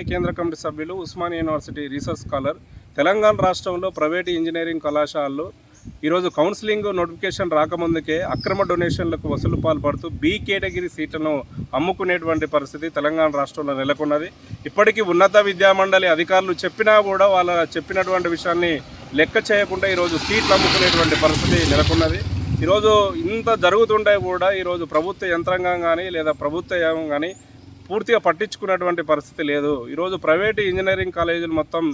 పై కేంద్ర కమిటీ సభ్యులు Osman university research scholar. Telangana రాష్ట్రంలో ప్రైవేటు ఇంజనీరింగ్ కళాశాలలు ఈరోజు కౌన్సిలింగ్ నోటిఫికేషన్ రాకముందుకే అక్రమ డొనేషన్లకు వసూలు పాల్పడుతూ బి కేటగిరీ సీట్లను అమ్ముకునేటువంటి పరిస్థితి తెలంగాణ రాష్ట్రంలో నెలకొన్నది. ఇప్పటికీ ఉన్నత విద్యామండలి అధికారులు చెప్పినా కూడా వాళ్ళ చెప్పినటువంటి విషయాన్ని లెక్క చేయకుండా ఈరోజు సీట్లు అమ్ముకునేటువంటి పరిస్థితి నెలకొన్నది. ఈరోజు ఇంత జరుగుతుంటే కూడా ఈరోజు ప్రభుత్వ యంత్రాంగం కానీ లేదా ప్రభుత్వ యం కానీ పూర్తిగా పట్టించుకున్నటువంటి పరిస్థితి లేదు. ఈరోజు ప్రైవేటు ఇంజనీరింగ్ కాలేజీలు మొత్తం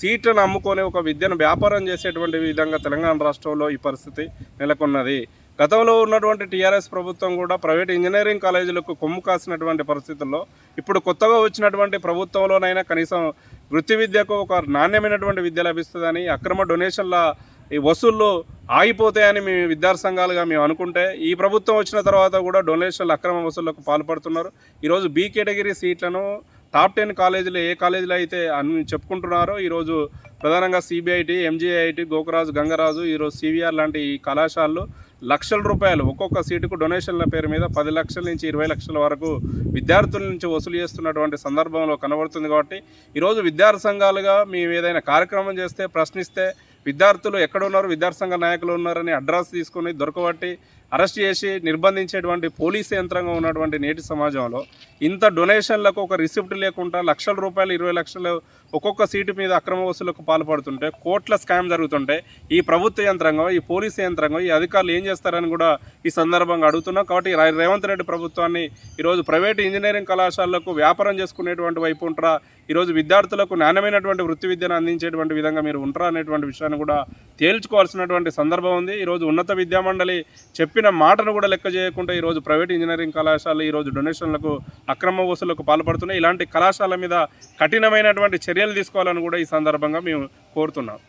సీట్లను అమ్ముకొని ఒక విద్యను వ్యాపారం చేసేటువంటి విధంగా తెలంగాణ రాష్ట్రంలో ఈ పరిస్థితి నెలకొన్నది. గతంలో ఉన్నటువంటి టీఆర్ఎస్ ప్రభుత్వం కూడా ప్రైవేట్ ఇంజనీరింగ్ కాలేజీలకు కొమ్ము కాసినటువంటి పరిస్థితుల్లో ఇప్పుడు కొత్తగా వచ్చినటువంటి ప్రభుత్వంలోనైనా కనీసం వృత్తి విద్యకు ఒక నాణ్యమైనటువంటి విద్య లభిస్తుందని అక్రమ డొనేషన్ల ఈ వసూళ్ళు ఆగిపోతాయని మీ విద్యార్థి సంఘాలుగా మేము అనుకుంటే ఈ ప్రభుత్వం వచ్చిన తర్వాత కూడా డొనేషన్లు అక్రమ వసూళ్ళకు పాల్పడుతున్నారు. ఈరోజు బీ కేటగిరీ సీట్లను టాప్ టెన్ కాలేజీలు ఏ కాలేజీలో అయితే అని చెప్పుకుంటున్నారో ఈరోజు ప్రధానంగా సిబిఐటి ఎంజీఐటి గోకరాజు గంగరాజు ఈరోజు సివిఆర్ లాంటి ఈ కళాశాలలు లక్షల రూపాయలు ఒక్కొక్క సీటుకు డొనేషన్ల పేరు మీద పది లక్షల నుంచి ఇరవై లక్షల వరకు విద్యార్థుల నుంచి వసూలు చేస్తున్నటువంటి సందర్భంలో కనబడుతుంది కాబట్టి ఈరోజు విద్యార్థి సంఘాలుగా మేము ఏదైనా కార్యక్రమం చేస్తే ప్రశ్నిస్తే విద్యార్థులు ఎక్కడ ఉన్నారు విద్యార్థి సంఘ నాయకులు ఉన్నారని అడ్రస్ తీసుకొని దొరకబట్టి అరెస్ట్ చేసి నిర్బంధించేటువంటి పోలీస్ యంత్రంగా ఉన్నటువంటి నేటి సమాజంలో ఇంత డొనేషన్లకు ఒక రిసిప్ట్ లేకుండా లక్షల రూపాయలు ఇరవై లక్షలు ఒక్కొక్క సీటు మీద అక్రమ వసూలకు పాల్పడుతుంటే కోట్ల స్కామ్ జరుగుతుంటే ఈ ప్రభుత్వ యంత్రంగం ఈ పోలీస్ యంత్రంగం ఈ అధికారులు ఏం చేస్తారని కూడా ఈ సందర్భంగా అడుగుతున్నాం. కాబట్టి రేవంత్ రెడ్డి ప్రభుత్వాన్ని ఈరోజు ప్రైవేట్ ఇంజనీరింగ్ కళాశాలలకు వ్యాపారం చేసుకునేటువంటి వైపు ఉంటారా? ఈరోజు విద్యార్థులకు నాణ్యమైనటువంటి వృత్తి విద్యను అందించేటువంటి విధంగా మీరు ఉంటారా అనేటువంటి విషయాన్ని కూడా తేల్చుకోవాల్సినటువంటి సందర్భం ఉంది. ఈరోజు ఉన్నత విద్యామండలి చెప్పిన మాటను కూడా లెక్క చేయకుండా ఈరోజు ప్రైవేట్ ఇంజనీరింగ్ కళాశాలలు ఈరోజు డొనేషన్లకు అక్రమ వసూలకు పాల్పడుతున్నాయి. ఇలాంటి కళాశాల మీద కఠినమైనటువంటి చర్యలు తీసుకోవాలని కూడా ఈ సందర్భంగా మేము కోరుతున్నాం.